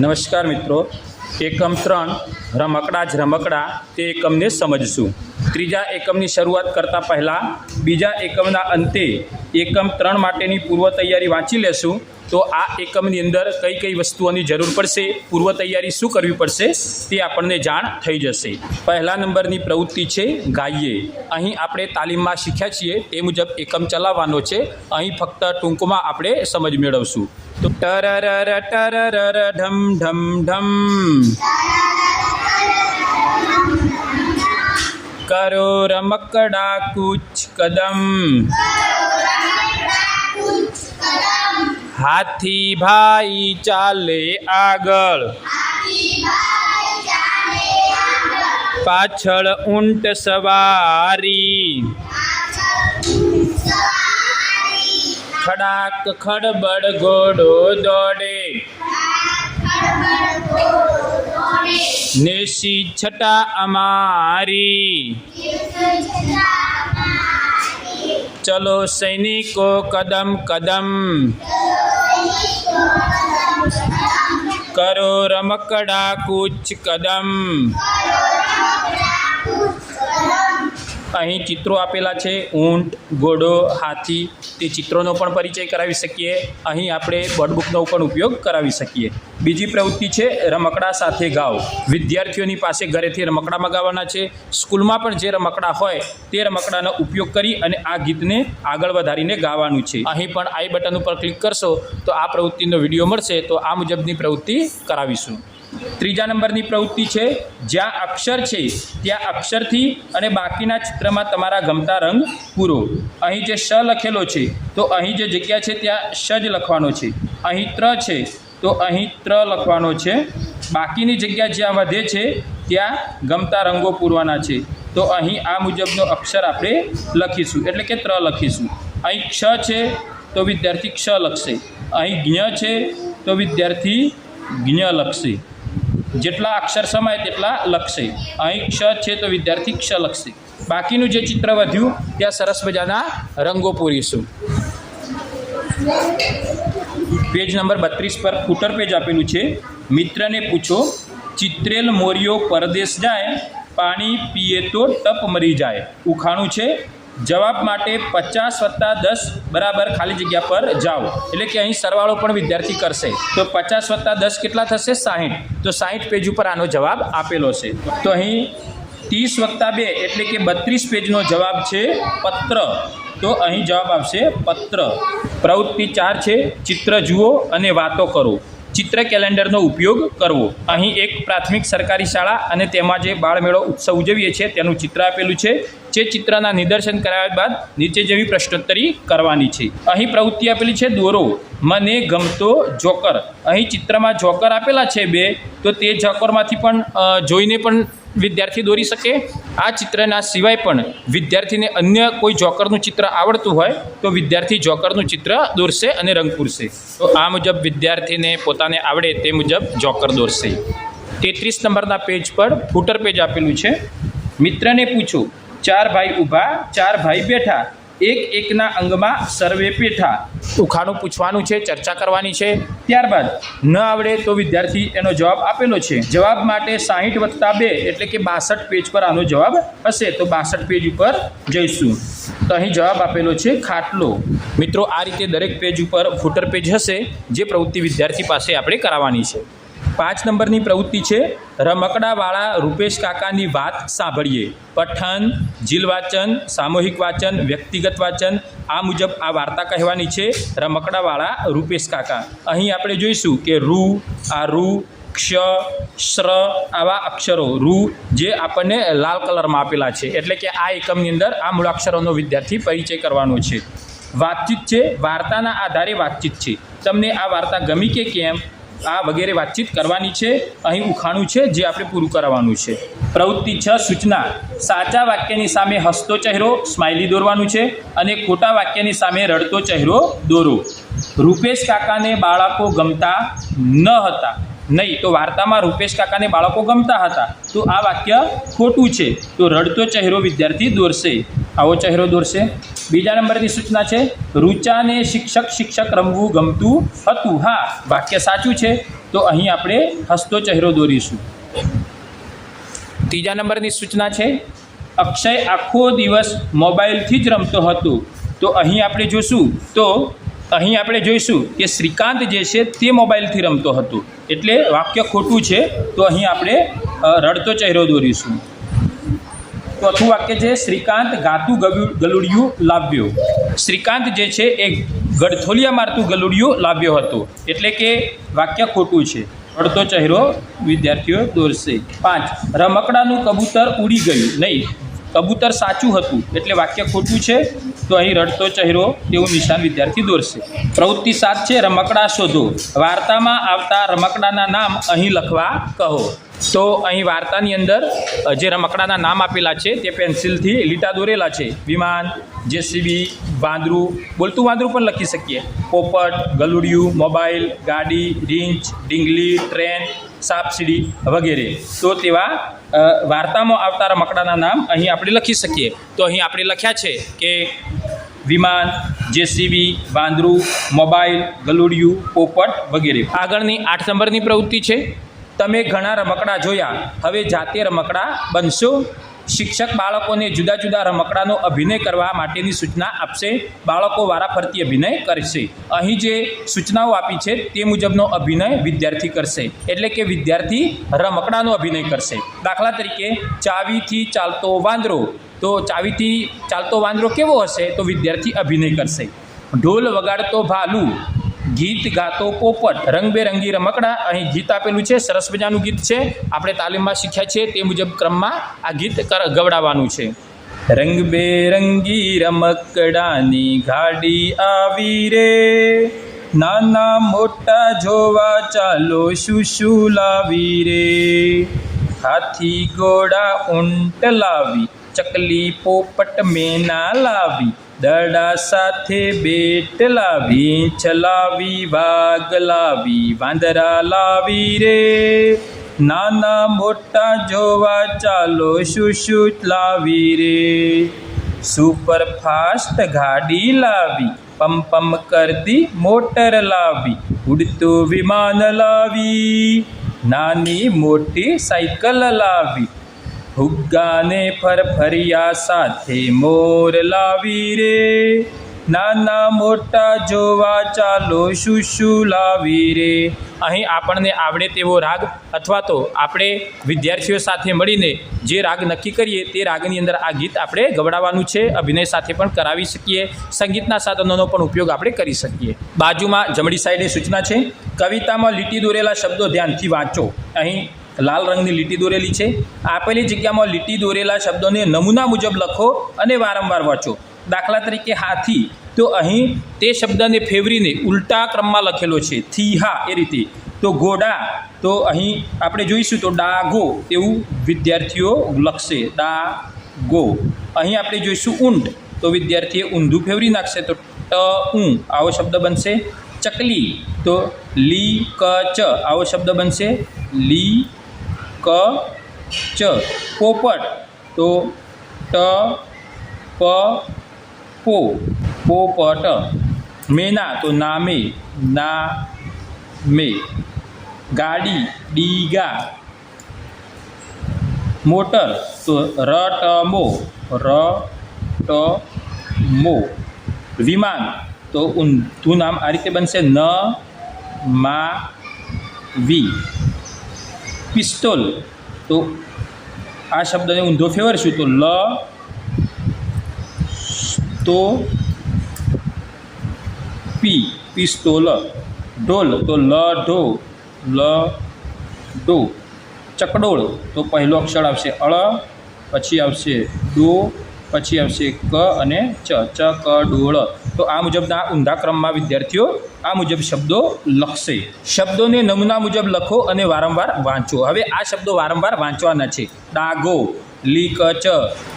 નમસ્કાર મિત્રો. એકમ ત્રણ, રમકડા જ રમકડા, તે એકમને સમજશું. ત્રીજા એકમની શરૂઆત કરતાં પહેલાં બીજા એકમના અંતે એકમ ત્રણ માટેની પૂર્વ તૈયારી વાંચી લેશું. તો આ એકમની અંદર કઈ કઈ વસ્તુઓની જરૂર પડશે પૂર્વ તૈયારી શું કરવી પડશે, તે આપણને જાણ થઈ જશે. પહેલા નંબરની પ્રવૃત્તિ છે ગાઈએ. અહીં આપણે તાલીમમાં શીખ્યા છીએ તે મુજબ એકમ ચલાવવાનો છે. અહીં ફક્ત ટૂંકમાં આપણે સમજ મેળવશું. તો ટરર ટરર ઢમ ઢમ ઢમ. કરો રમકડા કૂચ કદમ. હાથી ભાઈ ચાલે આગળ. પાછળ ઊંટ સવારી. ખડાક ખડબડ ઘોડો દોડે. નેસી છટા અમારી. ચલો સૈનિકો કદમ કદમ. કરો રમકડા કૂચ કદમ અહીં ચિત્રો આપેલા છે, ઊંટ, ઘોડો, હાથી, તે ચિત્રોનો પણ પરિચય કરાવી શકીએ. અહીં આપણે બોર્ડબુકનો પણ ઉપયોગ કરાવી શકીએ. બીજી પ્રવૃત્તિ છે, રમકડા સાથે ગાઓ વિદ્યાર્થીઓની પાસે ઘરેથી રમકડા મગાવવાના છે. સ્કૂલમાં પણ જે રમકડા હોય, તે રમકડાનો ઉપયોગ કરી અને આ ગીતને આગળ વધારીને ગાવાનું છે. અહીં પણ આઈ બટન ઉપર ક્લિક કરશો, તો આ પ્રવૃત્તિનો વીડિયો મળશે. તો આ મુજબની પ્રવૃત્તિ કરાવીશું. ત્રીજા નંબરની પ્રવૃત્તિ છે, જ્યાં અક્ષર છે, ત્યાં અક્ષરથી અને બાકીના ચિત્રમાં તમારા ગમતા રંગ પૂરો. અહીં જે શ લખેલો છે, તો અહીં જે જગ્યા છે, ત્યાં શ જ લખવાનો છે. અહીં ત્ર છે, તો અહીં ત્ર લખવાનો છે. બાકીની જગ્યા જ્યાં વધે છે, ત્યાં ગમતા રંગો પૂરવાના છે. તો અહીં આ મુજબનો અક્ષર આપણે લખીશું. એટલે કે ત્ર લખીશું. અહીં ક્ષ છે, તો વિદ્યાર્થી ક્ષ લખશે. અહીં જ્ઞ છે, તો વિદ્યાર્થી જ્ઞ લખશે. જેટલા અક્ષર સમાય તેટલા લખશે. અહીં ક્ષ છે તો વિદ્યાર્થી ક્ષ લખશે. બાકીનું જે ચિત્ર વધ્યું, ત્યાં સરસ મજાના રંગો પૂરીશું. પેજ નંબર બત્રીસ પર ફૂટર પેજ આપેલું છે. મિત્રને પૂછો, ચિત્રેલ મોરિયો પરદેશ જાય, પાણી પીએ તો ટપ મરી જાય. ઉખાણું છે. જવાબ માટે પચાસ વત્તા દસ બરાબર ખાલી જગ્યા પર જાઓ. એટલે કે અહીં સરવાળો પણ વિદ્યાર્થી કરશે. તો પચાસ વત્તા દસ કેટલા થશે? સાહીઠ. તો સાહીઠ પેજ ઉપર આનો જવાબ આપેલો છે. તો અહીં ત્રીસ વત્તા બે એટલે કે બત્રીસ પેજનો જવાબ છે પત્ર. તો અહીં જવાબ આવશે પત્ર. પ્રવૃત્તિ ચાર છે ચિત્ર જુઓ અને વાતો કરો. ચિત્ર કેલેન્ડરનો ઉપયોગ કરવો. અહીં એક પ્રાથમિક સરકારી શાળા અને તેમાં જે બાળમેળો ઉત્સવ ઉજવીએ છીએ તેનું ચિત્ર આપેલું છે, જે ચિત્રના નિદર્શન કરાવ્યા બાદ નીચે જેવી પ્રશ્નોત્તરી કરવાની છે. અહીં પ્રવૃત્તિ આપેલી છે દોરો, મને ગમતો જોકર. અહીં ચિત્રમાં જોકર આપેલા છે બે, તો તે જોકરમાંથી પણ જોઈને પણ વિદ્યાર્થી દોરી શકે? આ ચિત્રના સિવાય પણ વિદ્યાર્થીને અન્ય કોઈ જોકરનું ચિત્ર આવડતું હોય, તો વિદ્યાર્થી જોકરનું ચિત્ર દોરશે અને રંગ પૂરશે. તો આ મુજબ વિદ્યાર્થીને પોતાને આવડે તે મુજબ જોકર દોરશે. તેત્રીસ નંબરના પેજ પર ફૂટર પેજ આપેલું છે. મિત્રને પૂછું, ચાર ભાઈ ઊભા, ચાર ભાઈ બેઠા એક એકના અંગમાં સર્વે પેઠા. ઉખાણું પૂછવાનું છે ચર્ચા કરવાની છે. ત્યારબાદ ન આવડે તો વિદ્યાર્થી એનો જવાબ આપેલો છે. જવાબ માટે સાહીઠ વત્તા બે એટલે કે બાસઠ પેજ પર આનો જવાબ હશે. તો બાસઠ પેજ ઉપર જઈશું. તો અહીં જવાબ આપેલો છે ખાટલો. મિત્રો આ રીતે દરેક પેજ ઉપર ફૂટર પેજ હશે જે પ્રવૃત્તિ વિદ્યાર્થી પાસે આપણે કરાવવાની છે. પાંચ નંબરની પ્રવૃત્તિ છે. રમકડાવાળા રૂપેશ કાકાની વાત સાંભળીએ. પઠન, જીલ વાચન, સામૂહિક વાચન, વ્યક્તિગત વાચન, આ મુજબ આ વાર્તા કહેવાની છે રમકડાવાળા રૂપેશ કાકા. અહીં આપણે જોઈશું કે રૂ, આ રૂ, ક્ષ, શ્ર આવા અક્ષરો. રૂ જે આપણને લાલ કલરમાં આપેલા છે. એટલે કે આ એકમની અંદર આ મૂળાક્ષરોનો વિદ્યાર્થી પરિચય કરવાનો છે. વાતચીત છે. વાર્તાના આધારે વાતચીત છે. તમને આ વાર્તા ગમી કે કેમ? આ વગેરે વાતચીત કરવાની છે, અહીં ઉખાણું છે, જે આપણે પૂરું કરાવવાનું છે. પ્રવૃત્તિ છ, સૂચના. સાચા વાક્યની સામે હસતો ચહેરો, સ્માઇલી દોરવાનું છે અને ખોટા વાક્યની સામે રડતો ચહેરો દોરો રૂપેશ કાકાને બાળકો ગમતા ન હતા. નહીં, તો વાર્તામાં રૂપેશ કાકાને બાળકો ગમતા હતા. તો આ વાક્ય ખોટું છે. તો રડતો ચહેરો વિદ્યાર્થી દોરશે. આવો ચહેરો દોરશે. બીજા નંબરની સૂચના છે, રૂચાને શિક્ષક શિક્ષક રમવું ગમતું હતું. હા, વાક્ય સાચું છે. તો અહીં આપણે હસતો ચહેરો દોરીશું. ત્રીજા નંબરની સૂચના છે, અક્ષય આખો દિવસ મોબાઈલથી જ રમતો હતો. તો અહીં આપણે જોશું, તો અહીં આપણે જોઈશું કે શ્રીકાંત જે છે તે મોબાઈલથી રમતો હતો. એટલે વાક્ય ખોટું છે, તો અહીં આપણે રડતો ચહેરો દોરીશું. ચોથું વાક્ય છે, શ્રીકાંત ગાતું ગલુ- ગલુડિયું લાવ્યો. શ્રીકાંત જે છે, એ ગડથોલિયા મારતું ગલુડિયું લાવ્યો હતો. એટલે કે વાક્ય ખોટું છે. રડતો ચહેરો વિદ્યાર્થીઓ દોરશે. પાંચ, રમકડાનું કબૂતર ઉડી ગયું. નહીં, કબૂતર સાચું હતું. એટલે વાક્ય ખોટું છે. તો અહીં રડતો ચહેરો તેવું નિશાન વિદ્યાર્થી દોરશે. પ્રવૃત્તિ સાત છે, રમકડા શોધો. વાર્તામાં આવતા રમકડાના નામ અહીં લખવા કહો. તો અહીં વાર્તાની અંદર જે રમકડાના નામ આપેલા છે, તે પેન્સિલથી લીટા દોરેલા છે. વિમાન, જેસીબી, વાંદરું, બોલતું વાંદરું પણ લખી શકીએ. પોપટ, ગલુડિયું, મોબાઈલ, ગાડી, રીંચ, ડીંગલી, ટ્રેન સાપસીડી વગેરે. તો તેવા વાર્તામાં આવતા રમકડાના નામ અહીં આપણે લખી શકીએ. તો અહીં આપણે લખ્યા છે કે વિમાન, જેસીબી, વાંદરું, મોબાઈલ, ગલુડિયું, પોપટ વગેરે. આગળની આઠ નંબરની પ્રવૃત્તિ છે. તમે ઘણા રમકડા જોયા. હવે જાતે રમકડા બનશો? શિક્ષક બાળકોને જુદા જુદા રમકડાનો અભિનય કરવા માટેની સૂચના આપશે. બાળકો વારાફરતી અભિનય કરશે. અહીં જે સૂચનાઓ આપી છે તે મુજબનો અભિનય વિદ્યાર્થી કરશે. એટલે કે વિદ્યાર્થી રમકડાનો અભિનય કરશે. દાખલા તરીકે, ચાવીથી ચાલતો વાંદરો. તો ચાવીથી ચાલતો વાંદરો કેવો હશે? તો વિદ્યાર્થી અભિનય કરશે. ઢોલ વગાડતો ભાલુ. ગીત ગાતો પોપટ, રંગબેરંગી રમકડા, અહીં ગીત આપેલું છે, સરસ મજાનું ગીત છે. આપણે તાલીમમાં શીખ્યા છે તે મુજબ ક્રમમાં આ ગીત ગવડાવવાનું છે. રંગબેરંગી રમકડાની ગાડી આવી રે. નાના મોટા જોવા ચાલો, શું શું લાવી રે. હાથી ઘોડા ઊંટ લાવી, ચકલી પોપટ મેના લાવી. દડા સાથે બેટ લાવી, ચલાવી, વાઘ લાવી, વાંદરા લાવી રે. નાના મોટા જોવા ચાલો શું શું લાવી રે. સુપર ફાસ્ટ ગાડી લાવી, પમ પમ કરતી મોટર લાવી, ઉડતું વિમાન લાવી. નાની મોટી સાયકલ લાવી ફુગ્ગાને ફરફરિયા સાથે મોર લાવી રે. નાના મોટા જોવા ચાલો શું શું લાવી રે. અહીં આપણને આવડે તેવો રાગ અથવા તો આપણે વિદ્યાર્થીઓ સાથે મળીને જે રાગ નક્કી કરીએ તે રાગની અંદર આ ગીત આપણે ગવડાવવાનું છે. અભિનય સાથે પણ કરાવી શકીએ. સંગીતના સાધનોનો પણ ઉપયોગ આપણે કરી શકીએ. બાજુમાં જમણી સાઈડે સૂચના છે. કવિતામાં લીટી દોરેલા શબ્દો ધ્યાનથી વાંચો. અહીં લાલ રંગની લીટી દોરેલી છે. આપેલી જગ્યામાં લીટી દોરેલા શબ્દોને નમૂના મુજબ લખો અને વારંવાર વાંચો. દાખલા તરીકે હાથી તો અહીં તે શબ્દને ફેવરીને ઉલટા ક્રમમાં લખેલો છે. થી હા એ રીતે. તો ઘોડા તો અહીં આપણે જોઈશું તો ડાઘો એવું વિદ્યાર્થીઓ લખશે. ડા ગો અહીં આપણે જોઈશું ઊંટ તો વિદ્યાર્થીએ ઊંધું ફેવરી નાખશે તો ટ ઊં આવો શબ્દ બનશે. ચકલી. તો લી ક ચ આવો શબ્દ બનશે. લી ક, ચ. પોપટ. તો ટ, પ, પો. પોપટ. મેના. તો નામે. ના મે ગાડી. ડીગા. મોટર. તો ર ટ મો ર ટ મો વિમાન તો ઊંધું નામ આ રીતે બનશે ન, મા, વી. પિસ્તોલ. તો આ શબ્દને ઊંધો ફેરવશું. તો લ, તો પી, પિસ્તોલ, ઢોલ. તો લ, ઢો, લ, ડો. ચકડોળ. તો પહેલો અક્ષર આવશે અળ, પછી આવશે ડો. પછી આવશે ક અને ચ ચ, ક, ડોળ. તો આ મુજબના ઊંધા ક્રમમાં વિદ્યાર્થીઓ આ મુજબ શબ્દો લખશે. શબ્દોને નમૂના મુજબ લખો અને વારંવાર વાંચો. હવે આ શબ્દો વારંવાર વાંચવાના છે. ડાગો લી ક ચ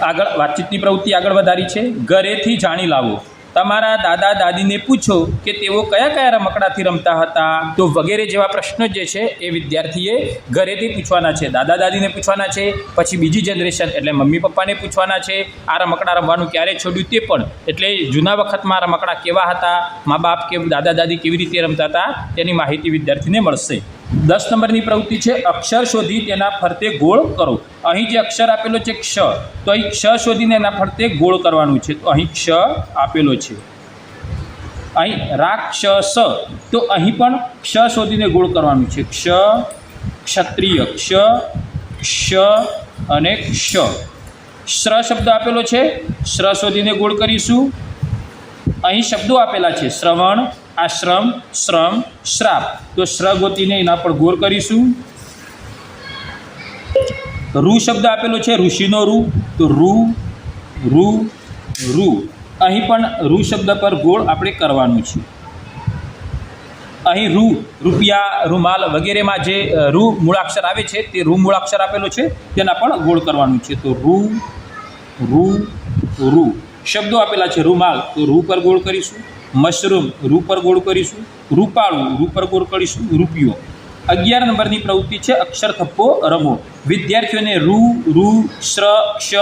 આગળ વાતચીતની પ્રવૃત્તિ આગળ વધારી છે. ઘરેથી જાણી લાવો. તમારા દાદા દાદીને પૂછો કે તેઓ કયા કયા રમકડાથી રમતા હતા? તો વગેરે જેવા પ્રશ્નો જે છે એ વિદ્યાર્થીએ ઘરેથી પૂછવાના છે. દાદા દાદીને પૂછવાના છે, પછી બીજી જનરેશન એટલે મમ્મી પપ્પાને પૂછવાના છે, આ રમકડા રમવાનું ક્યારે છોડ્યું તે પણ. એટલે જૂના વખતમાં રમકડા કેવા હતા, મા બાપ કે દાદા દાદી કેવી રીતે રમતા હતા, તેની માહિતી વિદ્યાર્થીને મળશે. દસ નંબરની પ્રવૃત્તિ છે, અક્ષર શોધી તેના ફરતે ગોળ કરો. અહીં જે અક્ષર આપેલો છે ક્ષ, તો અહીં ક્ષ શોધીને એના ફરતે ગોળ કરવાનું છે. તો અહીં ક્ષ આપેલો છે. અહીં રાક્ષસ, તો અહીં પણ ક્ષ શોધીને ગોળ કરવાનું છે. ક્ષ, ક્ષત્રિય, ક્ષ ક્ષ અને ક્ષ. શ્ર શબ્દ આપેલો છે. શ્ર શોધીને ગોળ કરીશું. અહીં શબ્દો આપેલા છે, શ્રવણ, આશ્રમ, શ્રમ, શ્રાપ. તો શ્ર ગોતીને એના પર ગોળ કરીશું. રૂ શબ્દ આપેલો છે, ઋષિનો રૂ તો રૂ રૂ રૂ અહીં પણ રૂ શબ્દ પર ગોળ આપણે કરવાનું છે. અહીં રૂ રૂપિયા, રૂમાલ વગેરેમાં જે રૂ મૂળાક્ષર આવે છે, તે રૂ મૂળાક્ષર આપેલો છે, તેના પણ ગોળ કરવાનું છે. તો રૂ રૂ રૂ શબ્દો આપેલા છે. રૂમાલ, તો રૂ પર ગોળ કરીશું. મશરૂમ, રૂ પર ગોળ કરીશું. રૂપાળું, રૂ પર ગોળ કરીશું. રૂપિયો. અગિયાર નંબરની પ્રવૃત્તિ છે અક્ષર થપ્પો રમો વિદ્યાર્થીઓને રૂ રૂ શ્ર ક્ષ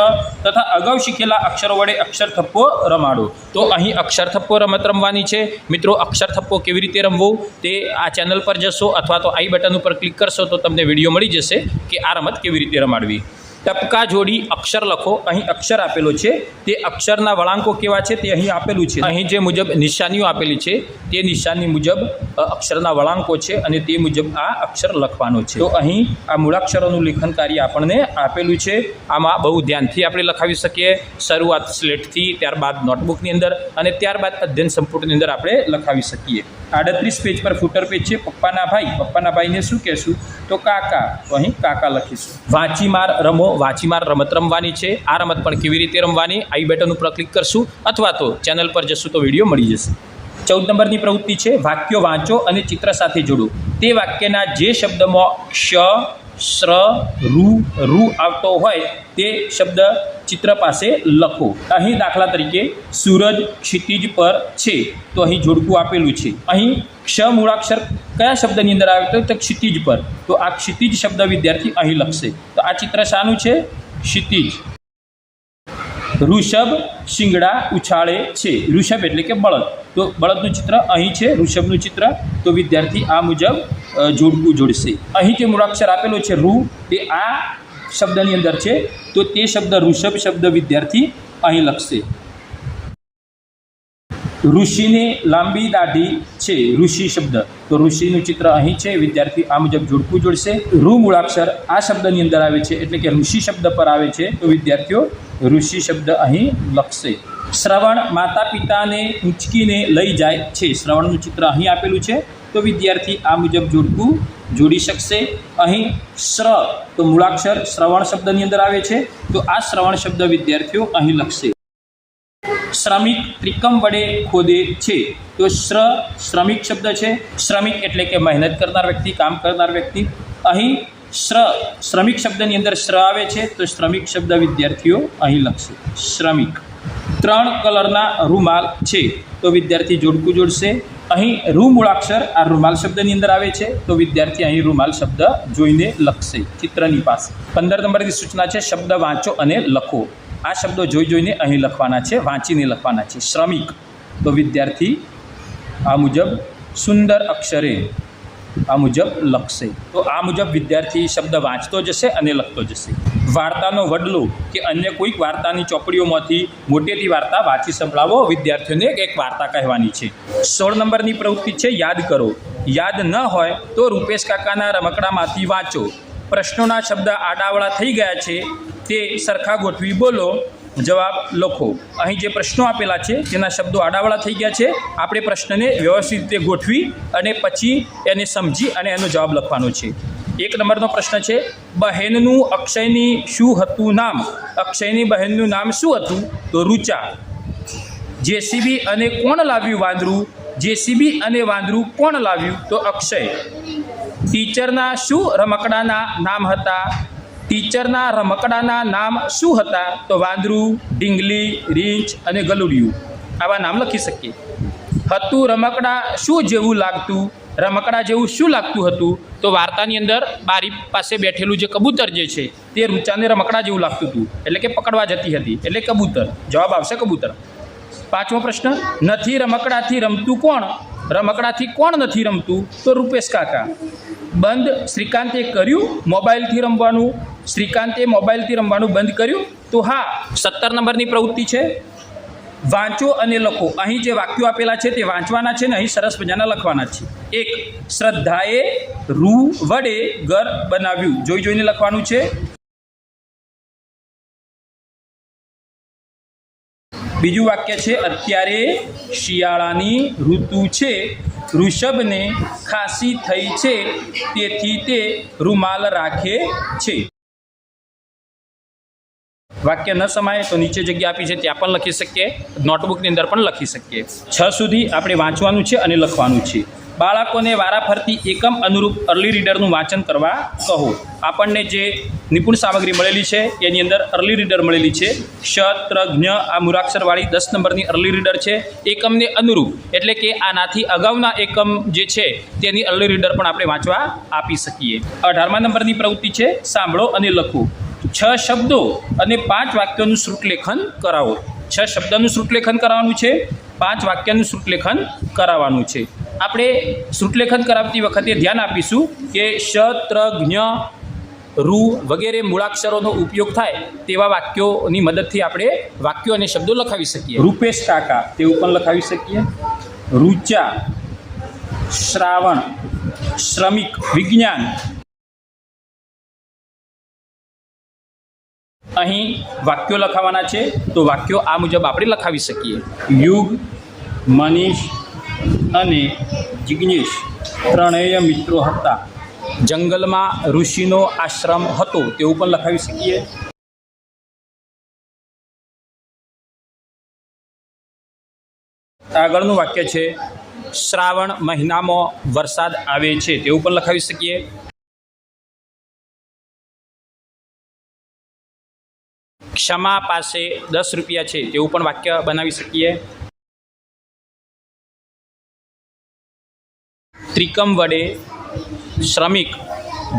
તથા અગાઉ શીખેલા અક્ષરો વડે અક્ષર થપ્પો રમાડો. તો અહીં અક્ષર થપ્પો રમત રમવાની છે. મિત્રો, અક્ષર થપ્પો કેવી રીતે રમવો? તે આ ચેનલ પર જશો અથવા તો આઈ બટન ઉપર ક્લિક કરશો તો તમને વીડિયો મળી જશે કે આ રમત કેવી રીતે રમાડવી. ટપકા જોડી અક્ષર લખો. અહીં અક્ષર આપેલો છે. તે અક્ષરના વળાંકો કેવા છે તે અહીં આપેલું છે. અહીં જે મુજબ નિશાનીઓ આપેલી છે તે નિશાની મુજબ અક્ષરના વળાંકો છે અને તે મુજબ આ અક્ષર લખવાનો છે. તો અહીં આ મૂળાક્ષરોનું લેખન કાર્ય આપણને આપેલું છે. આમાં બહુ ધ્યાનથી આપણે લખાવી શકીએ. શરૂઆત સ્લેટથી ત્યારબાદ નોટબુકની અંદર અને ત્યારબાદ અધ્યયન સંપુટની અંદર આપણે લખાવી શકીએ. આડત્રીસ પેજ પર ફૂટર પેજ છે. પપ્પાના ભાઈ, પપ્પાના ભાઈને શું કહેશું? તો કાકા, તો અહીં કાકા લખીશું. વાંચી માર રમો વાંચીમાર રમત રમવાની છે. આ રમત પણ કેવી રીતે રમવાની? આઈ બટન ઉપર ક્લિક કરશું. અથવા તો ચેનલ પર જશું તો વીડિયો મળી જશે. ચૌદ નંબરની પ્રવૃત્તિ છે. વાક્યો વાંચો અને ચિત્ર સાથે જોડો. તે વાક્યના જે શબ્દમાં ક્ષ શ્ર રૂ, રુ આવતો હોય તે શબ્દ ચિત્ર પાસે લખો. અહીં દાખલા તરીકે સૂરજ ક્ષિતિજ પર છે. તો અહીં જોડકું આપેલું છે. અહીં ક્ષ મૂળાક્ષર કયા શબ્દની અંદર આવે તો ક્ષિતિજ પર. તો આ ક્ષિતિજ શબ્દ વિદ્યાર્થી અહીં લખશે. તો આ ચિત્ર શાનું છે? ક્ષિતિજ. ઋષભ શિંગડા ઉછાળે છે. ઋષભ એટલે કે બળદ. તો બળદનું ચિત્ર અહીં છે. ઋષભનું ચિત્ર. તો વિદ્યાર્થી આ મુજબ જોડકું જોડશે. અહીં જે મૂળાક્ષર આપેલો છે રૂ તે આ શબ્દની અંદર છે. તો તે શબ્દ ઋષભ શબ્દ વિદ્યાર્થી અહીં લખશે. ઋષિને લાંબી દાઢી છે, ઋષિ શબ્દ. તો ઋષિનું ચિત્ર અહીં છે, વિદ્યાર્થી આ મુજબ જોડકું જોડશે. રૂ મૂળાક્ષર આ શબ્દની અંદર આવે છે, એટલે કે ઋષિ શબ્દ પર આવે છે. તો વિદ્યાર્થીઓ, ઋષિ શબ્દ અહીં લખશે. શ્રવણ માતા પિતાને ઊંચકીને લઈ જાય છે. શ્રવણનું ચિત્ર અહીં આપેલું છે. તો વિદ્યાર્થી આ મુજબ જોડકું જોડી શકશે. અહીં શ્ર તો મૂળાક્ષર શ્રવણ શબ્દની અંદર આવે છે. તો આ શ્રવણ શબ્દ વિદ્યાર્થીઓ અહીં લખશે. શ્રમિક ત્રિકમ વડે ખોદે છે. તો શ્ર શ્રમિક શબ્દ છે. શ્રમિક એટલે કે મહેનત કરનાર વ્યક્તિ, કામ કરનાર વ્યક્તિ. અહીં શ્ર શ્રમિક શબ્દની અંદર શ્ર આવે છે. તો શ્રમિક શબ્દ વિદ્યાર્થીઓ અહીં લખશે. શ્રમિક. ત્રણ કલરના રૂમાલ છે. તો વિદ્યાર્થી જોડકું જોડશે. અહીં રૂ મૂળાક્ષર આ રૂમાલ શબ્દની અંદર આવે છે, તો વિદ્યાર્થી અહીં રૂમાલ શબ્દ જોઈને લખશે ચિત્રની પાસે. પંદર નંબરની સૂચના છે, શબ્દ વાંચો અને લખો. આ શબ્દો જોઈ જોઈને અહીં લખવાના છે, વાંચીને લખવાના છે. શ્રમિક. તો વિદ્યાર્થી, આ મુજબ સુંદર અક્ષરે આ મુજબ લખશે. તો આ મુજબ વિદ્યાર્થી શબ્દ વાંચતો જશે અને લખતો જશે. વાર્તાનો વડલો કે અન્ય કોઈક વાર્તાની ચોપડીઓમાંથી મોટેથી વાર્તા વાંચી સંભળાવો, વિદ્યાર્થીઓને એક વાર્તા કહેવાની છે. સોળ નંબરની પ્રવૃત્તિ છે, યાદ કરો. યાદ ન હોય તો રૂપેશ કાકાના રમકડામાંથી વાંચો. પ્રશ્નોના શબ્દ આડાવળા થઈ ગયા છે. તે સરખા ગોઠવી બોલો. જવાબ લખો. અહીં જે પ્રશ્નો આપેલા છે, તેના શબ્દો આડાવાળા થઈ ગયા છે. આપણે પ્રશ્નને વ્યવસ્થિત રીતે ગોઠવી અને પછી એને સમજી અને એનો જવાબ લખવાનો છે. એક નંબરનો પ્રશ્ન છે, બહેનનું અક્ષયની શું હતું નામ? અક્ષયની બહેનનું નામ શું હતું? તો રૂચા. જેસીબી અને કોણ લાવ્યું વાંદરું? જેસીબી અને વાંદરું કોણ લાવ્યું? તો અક્ષય. ટીચરના શું રમકડાના નામ હતા? ટીચરના રમકડાના નામ શું હતા? તો વાંદરું, ઢીંગલી, રીંછ અને ગલુડિયું. આવા નામ લખી શકીએ. હતું રમકડા શું જેવું લાગતું? રમકડા જેવું શું લાગતું હતું? તો વાર્તાની અંદર બારી પાસે બેઠેલું જે કબૂતર જે છે, તે રૂચાને રમકડા જેવું લાગતું હતું. એટલે કે પકડવા જતી હતી. એટલે કબૂતર. જવાબ આવશે કબૂતર. પાંચમો પ્રશ્ન, નથી રમકડાથી રમતું કોણ? રમકડાથી કોણ નથી રમતું? તો રૂપેશ કાકા. બંધ. શ્રીકાંતે કર્યું મોબાઈલથી રમવાનું? શ્રીકાંતે મોબાઈલથી રમવાનું બંધ કર્યું? તો હા, સત્તર નંબરની પ્રવૃત્તિ છે. વાંચો અને લખો. અહીં જે વાક્યો આપેલા છે તે વાંચવાના છે ને અહીં સરસ મજાના લખવાના છે. એક, શ્રદ્ધાએ રૂ વડે ઘર બનાવ્યું. જોઈ જોઈને લખવાનું છે. બીજું વાક્ય છે, અત્યારે શિયાળાની ઋતુ છે, ઋષભને ખાંસી થઈ છે, તેથી તે રૂમાલ રાખે છે. વાક્ય ન સમાય તો નીચે જગ્યા આપી છે, ત્યાં પણ લખી શકીએ, નોટબુકની અંદર પણ લખી શકીએ. છ સુધી આપણે વાંચવાનું છે અને લખવાનું છે. બાળકોને વારાફરતી એકમ અનુરૂપ અર્લી રીડરનું વાંચન કરવા કહો. આપણને જે નિપુણ સામગ્રી મળેલી છે, એની અંદર અર્લી રીડર મળેલી છે. ક્ષત્રજ્ઞ આ મૂળાક્ષરવાળી દસ નંબરની અર્લી રીડર છે. એકમને અનુરૂપ, એટલે કે આનાથી અગાઉના એકમ જે છે, તેની અર્લી રીડર પણ આપણે વાંચવા આપી શકીએ. અઢારમા નંબરની પ્રવૃત્તિ છે, સાંભળો અને લખો. છ શબ્દો અને પાંચ વાક્યોનું શ્રુટલેખન કરાવો. છ શબ્દનું શ્રુતલેખન કરાવવાનું છે, પાંચ વાક્યનું શ્રુતલેખન કરાવવાનું છે. આપણે શ્રુટલેખન કરાવતી વખતે ધ્યાન આપીશું કે શત્રજ્ઞ રૂ વગેરે મૂળાક્ષરોનો ઉપયોગ થાય તેવા વાક્યોની મદદથી આપણે વાક્યો અને શબ્દો લખાવી શકીએ. રૂપેશ કાકા તેવું પણ લખાવી શકીએ. રૂચા, શ્રાવણ, શ્રમિક, વિજ્ઞાન. અહીં વાક્યો લખાવાના છે, તો વાક્યો આ મુજબ આપણે લખાવી શકીએ. યુગ, મનીષ અને જિજ્ઞેશ ત્રણેય મિત્રો હતા. જંગલમાં ઋષિનો આશ્રમ હતો તેવું પણ લખાવી શકીએ. આગળનું વાક્ય છે, શ્રાવણ મહિનામાં વરસાદ આવે છે તેવું પણ લખાવી શકીએ. ક્ષમા પાસે દસ રૂપિયા છે તેવું પણ વાક્ય બનાવી શકીએ. ત્રિકમ વડે શ્રમિક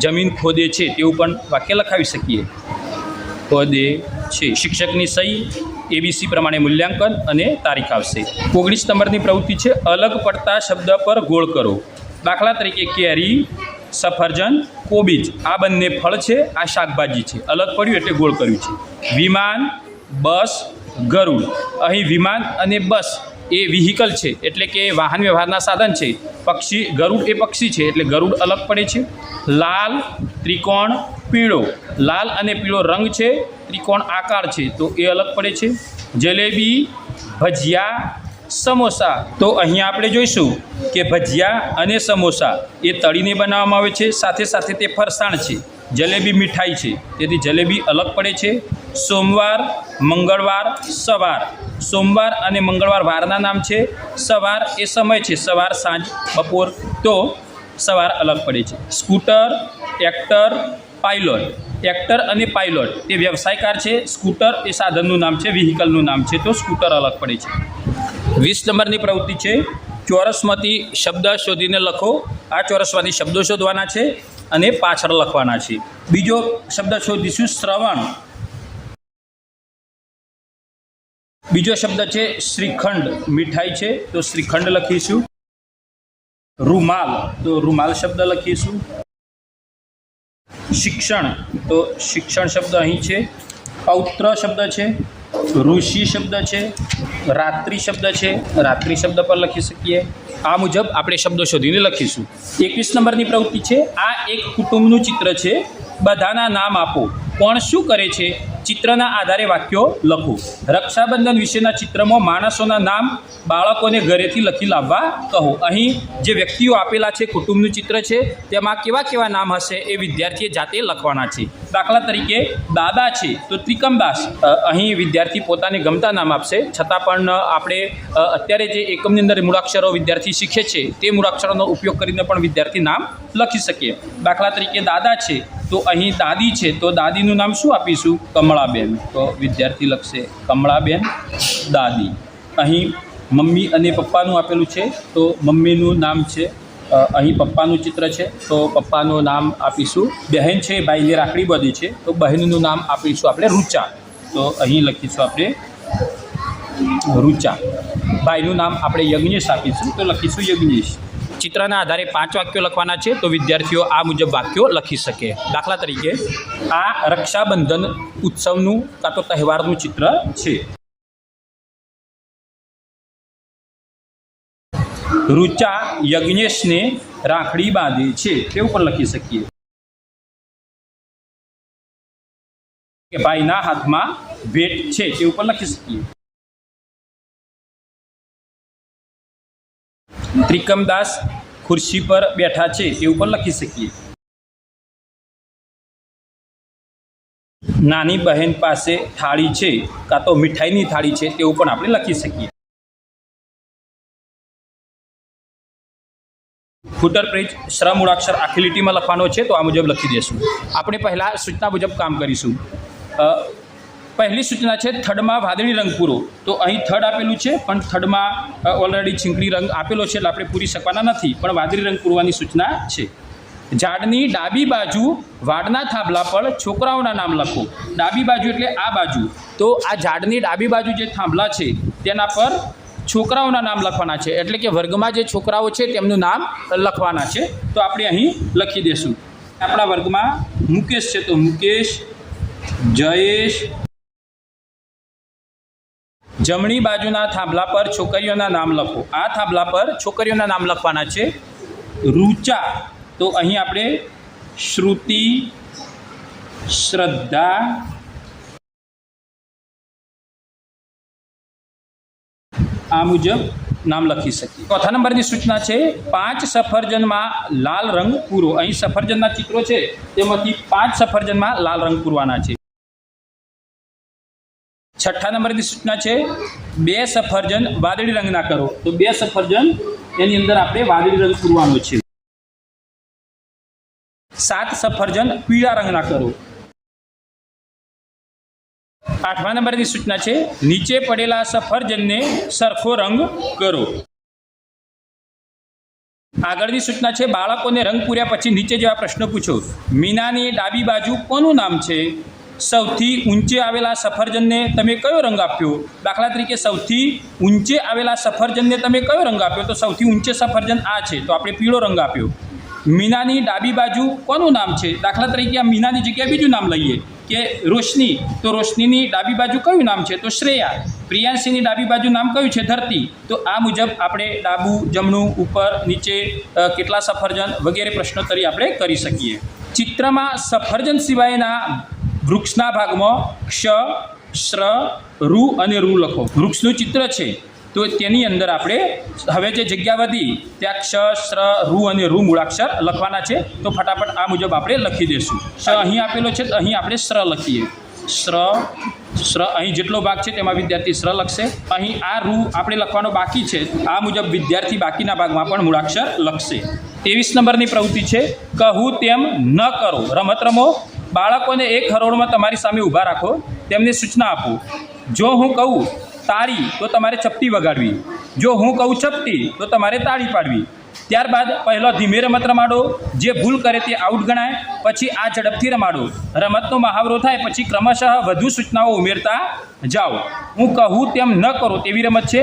જમીન ખોદે છે તેવું પણ વાક્ય લખાવી શકીએ. ખોદે છે. શિક્ષકની સહી એબીસી પ્રમાણે મૂલ્યાંકન અને તારીખ આવશે. ઓગણીસ નંબરની પ્રવૃત્તિ છે. અલગ પડતા શબ્દ પર ગોળ કરો. દાખલા તરીકે કેરી, સફરજન, કોબીજ, આ બંને ફળ છે, આ શાકભાજી છે. અલગ પડ્યું એટલે ગોળ કર્યું છે. વિમાન, બસ, ગરુડ. અહીં વિમાન અને બસ એ વિહિકલ છે, એટલે કે વાહન વ્યવહારના સાધન છે. પક્ષી, ગરુડ એ પક્ષી છે, એટલે ગરુડ અલગ પડે છે. લાલ, ત્રિકોણ, પીળો. લાલ અને પીળો રંગ છે, ત્રિકોણ આકાર છે, તો એ અલગ પડે છે. જલેબી, ભજીયા, સમોસા. તો અહીંયા આપણે જોઈશું કે ભજીયા અને સમોસા એ તળીને બનાવવામાં આવે છે, સાથે સાથે તે ફરસાણ છે. જલેબી મીઠાઈ છે, તેથી જલેબી અલગ પડે છે. સોમવાર, મંગળવાર, સવાર. સોમવાર અને મંગળવાર વારના નામ છે. સવાર એ સમય છે, સવાર સાંજ, બપોર. તો સવાર અલગ પડે છે. Scooter, tractor, pilot. ટ્રેક્ટર અને પાયલોટ, તે વ્યવસાયકાર છે. સ્કૂટર એ સાધનનું નામ છે, વ્હીકલનું નામ છે. તો સ્કૂટર અલગ પડે છે. વીસ નંબરની પ્રવૃત્તિ છે. ચોરસમાંથી શબ્દ શોધીને લખો. આ ચોરસમાંથી શબ્દો શોધવાના છે અને પાછળ લખવાના છે. બીજો શબ્દ શોધીશું, શ્રવણ. બીજો શબ્દ છે શ્રીખંડ. મીઠાઈ છે, તો શ્રીખંડ લખીશું. રૂમાલ, તો રૂમાલ શબ્દ લખીશું. શિક્ષણ, તો શિક્ષણ શબ્દ અહીં છે. પૌત્ર શબ્દ છે, ઋષિ શબ્દ છે, રાત્રિ શબ્દ છે. રાત્રિ શબ્દ પર લખી શકીએ. આ મુજબ આપણે શબ્દો શોધીને લખીશું. એકવીસ નંબરની પ્રવૃત્તિ છે, આ એક કુટુંબનું ચિત્ર છે. બધાના નામ આપો. કોણ શું કરે છે? ચિત્રના આધારે વાક્યો લખો. રક્ષાબંધન વિશેના ચિત્રમાં માણસોના નામ, બાળકોને ઘરેથી લખી લાવવા કહો. અહીં જે વ્યક્તિઓ આપેલા છે, કુટુંબનું ચિત્ર છે, તેમાં કેવા કેવા નામ હશે એ વિદ્યાર્થીએ જાતે લખવાના છે. દાખલા તરીકે, દાદા છે તો ત્રિકમદાસ. અહીં વિદ્યાર્થી પોતાને ગમતા નામ આપશે. છતાં પણ આપણે અત્યારે જે એકમની અંદર મૂળાક્ષરો વિદ્યાર્થી શીખે છે, તે મૂળાક્ષરોનો ઉપયોગ કરીને પણ વિદ્યાર્થી નામ લખી શકીએ. દાખલા તરીકે, દાદા છે તો અહીં દાદી છે તો દાદીનું નામ શું આપીશું? કમળાબેન. તો વિદ્યાર્થી લખશે કમળાબેન દાદી. અહીં મમ્મી અને પપ્પાનું આપેલું છે, તો મમ્મીનું નામ છે અહીં પપ્પાનું ચિત્ર છે, તો પપ્પાનું નામ આપીશું. બહેન છે ભાઈને રાખડી બધી છે, તો બહેનનું નામ આપીશું આપણે રૂચા. તો અહીં લખીશું આપણે રૂચા. ભાઈનું નામ આપણે યજ્ઞેશ આપીશું, તો લખીશું યજ્ઞેશ. ચિત્રના આધારે પાંચ વાક્યો લખવાના છે, તો વિદ્યાર્થીઓ આ મુજબ વાક્યો લખી શકે. દાખલા તરીકે, આ રક્ષાબંધન ઉત્સવનું કાં તો તહેવારનું ચિત્ર છે. ઋચા યજ્ઞેશને રાખડી બાંધે છે. તે ઉપર લખી શકીએ. કે ભાઈના હાથમાં ભેટ છે, તે ઉપર લખી શકીએ. ત્રિકમદાસ ખુરશી પર બેઠા છે તે ઉપર લખી શકીએ. નાની બહેન પાસે થાળી છે કાં તો મીઠાઈની થાળી છે તેવું પણ આપણે લખી શકીએ. ફૂટર પેજ શ્રમ મૂળાક્ષર આખી લીટીમાં લખવાનો છે તો આ મુજબ લખી દઈશું આપણે પહેલાં સૂચના મુજબ કામ કરીશું. પહેલી સૂચના છે થડમાં વાદળી રંગ પૂરો. તો અહીં થડ આપેલું છે, પણ થડમાં ઓલરેડી છીંકડી રંગ આપેલો છે એટલે આપણે પૂરી શકવાના નથી, પણ વાદળી રંગ પૂરવાની સૂચના છે. ઝાડની ડાબી બાજુ વાડના થાંભલા પર છોકરાઓના નામ લખો. ડાબી બાજુ એટલે આ બાજુ. તો આ ઝાડની ડાબી બાજુ જે થાંભલા છે, તેના પર છોકરાઓના નામ લખવાના છે. એટલે કે વર્ગમાં જે છોકરાઓ છે, તેમનું નામ લખવાના છે. તો આપણે અહીં લખી દઈશું આપણા વર્ગમાં મુકેશ છે, તો મુકેશ, જયેશ જમણી બાજુના થાંભલા પર છોકરીઓના નામ લખો. આ થાંભલા પર છોકરીઓના નામ લખવાના છે રૂચા. તો અહીં આપણે શ્રુતિ, શ્રદ્ધા, આ મુજબ નામ લખી શકીએ. ચોથા નંબરની સૂચના છે, પાંચ સફરજનમાં લાલ રંગ પૂરો. અહીં સફરજનના ચિત્રો છે, તેમાંથી પાંચ સફરજનમાં લાલ રંગ પૂરવાના છે. છઠ્ઠા નંબરની સૂચના છે, બે સફરજન વાદળી રંગના કરો. તો બે સફરજન, એની અંદર આપણે વાદળી રંગ પૂરવાનો છે. સાત સફરજન પીળા રંગના કરો. આઠમા નંબરની સૂચના છે, નીચે પડેલા સફરજનને સરખો રંગ કરો. આગળની સૂચના છે, બાળકોને રંગ પૂર્યા પછી નીચે જેવા પ્રશ્નો પૂછો. મીનાની ડાબી બાજુ કોનું નામ છે? સૌથી ઊંચે આવેલા સફરજનને તમે કયો રંગ આપ્યો? દાખલા તરીકે સૌથી ઊંચે આવેલા સફરજનને તમે કયો રંગ આપ્યો? તો સૌથી ઊંચે સફરજન આ છે. તો આપણે પીળો રંગ આપ્યો. મીનાની ડાબી બાજુ કોનું નામ છે? દાખલા તરીકે આ મીનાની જગ્યાએ બીજું નામ લઈએ કે રોશની. તો રોશનીની ડાબી બાજુ કયું નામ છે? તો શ્રેયા. પ્રિયાંશીની ડાબી બાજુ નામ કયું છે? ધરતી. તો આ મુજબ આપણે ડાબું, જમણું, ઉપર, નીચે કેટલા સફરજન વગેરે પ્રશ્નોત્તરી આપણે કરી શકીએ. ચિત્રમાં સફરજન સિવાયના વૃક્ષના ભાગમાં ક્ષ, શ્ર રૂ અને રૂ લખો. વૃક્ષનું ચિત્ર છે. તો તેની અંદર આપણે હવે જે જગ્યા વધી, ત્યાં ક્ષ, શ્ર રૂ અને રૂ મૂળાક્ષર લખવાના છે. તો ફટાફટ આ મુજબ આપણે લખી દઈશું. ક્ષ અહીં આપેલો છે, તો અહીં આપણે શ્ર લખીએ. શ્ર શ્ર અહીં જેટલો ભાગ છે તેમાં વિદ્યાર્થી શ્ર લખશે. અહીં આ રૂ આપણે લખવાનો બાકી છે. આ મુજબ વિદ્યાર્થી બાકીના ભાગમાં પણ મૂળાક્ષર લખશે. ત્રેવીસ નંબરની પ્રવૃત્તિ છે. કહું તેમ ન કરો. રમત રમો. બાળકોને એક હરોળમાં તમારી સામે ઊભા રાખો, તેમને સૂચના આપો. જો હું કહું તાળી તો તમારે ચપટી વગાડવી. જો હું કહું, ચપટી તો તમારે તાળી પાડવી. ત્યારબાદ પહેલો ધીમે રમત રમાડો. જે ભૂલ કરે તે આઉટ ગણાય. પછી આ ઝડપથી રમાડો. રમતનો મહાવરો થાય, પછી ક્રમશઃ વધુ સૂચનાઓ ઉમેરતા જાઓ. હું કહું તેમ ન કરો તેવી રમત છે.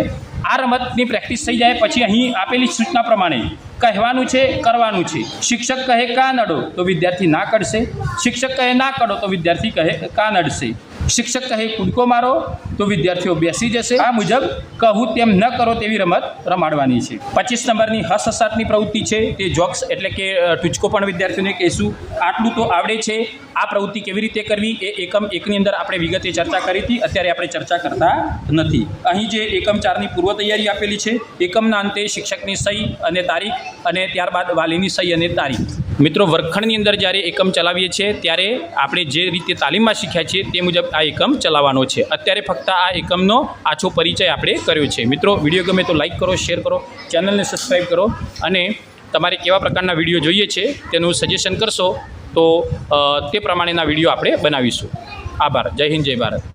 આ રમતની પ્રેક્ટિસ થઈ જાય, પછી અહીં આપેલી સૂચના પ્રમાણે. કહેવાનું છે, કરવાનું છે. શિક્ષક કહે, કા નડો? તો વિદ્યાર્થી, ના કરશે. શિક્ષક કહે, ના કરો. તો વિદ્યાર્થી કહે, કા નડશે? શિક્ષક કહે, કૂદકો મારો. તો વિદ્યાર્થીઓ બેસી જશે. આ મુજબ, કહું તેમ ન કરો તેવી રમત રમાડવાની છે. પચીસ નંબરની હસહસાટની પ્રવૃત્તિ છે. તે જોક્સ એટલે કે ટૂચકો પણ વિદ્યાર્થીઓને કહીશું. આટલું તો આવડે છે. આ પ્રવૃત્તિ કેવી રીતે કરવી? એ એકમ એકની અંદર આપણે વિગતે ચર્ચા કરી હતી. અત્યારે આપણે ચર્ચા કરતા નથી. અહીં જે એકમ ચારની પૂર્વ તૈયારી આપેલી છે, એકમના અંતે શિક્ષકની સહી અને તારીખ અને ત્યારબાદ વાલીની સહી અને તારીખ મિત્રો, વર્ગખંડની અંદર જ્યારે એકમ ચલાવીએ છીએ, ત્યારે આપણે જે રીતે તાલીમમાં શીખ્યા છીએ તે મુજબ આ એકમ ચલાવવાનો છે. અત્યારે ફક્ત આ એકમનો આછો પરિચય આપણે કર્યો છે. મિત્રો, વીડિયો ગમે તો લાઇક કરો, શેર કરો, ચેનલને સબસ્ક્રાઈબ કરો અને તમારે કેવા પ્રકારના વીડિયો જોઈએ છે તેનું સજેશન કરશો તો તે પ્રમાણેના વીડિયો આપણે બનાવીશું. આભાર. જય હિન્દ, જય ભારત.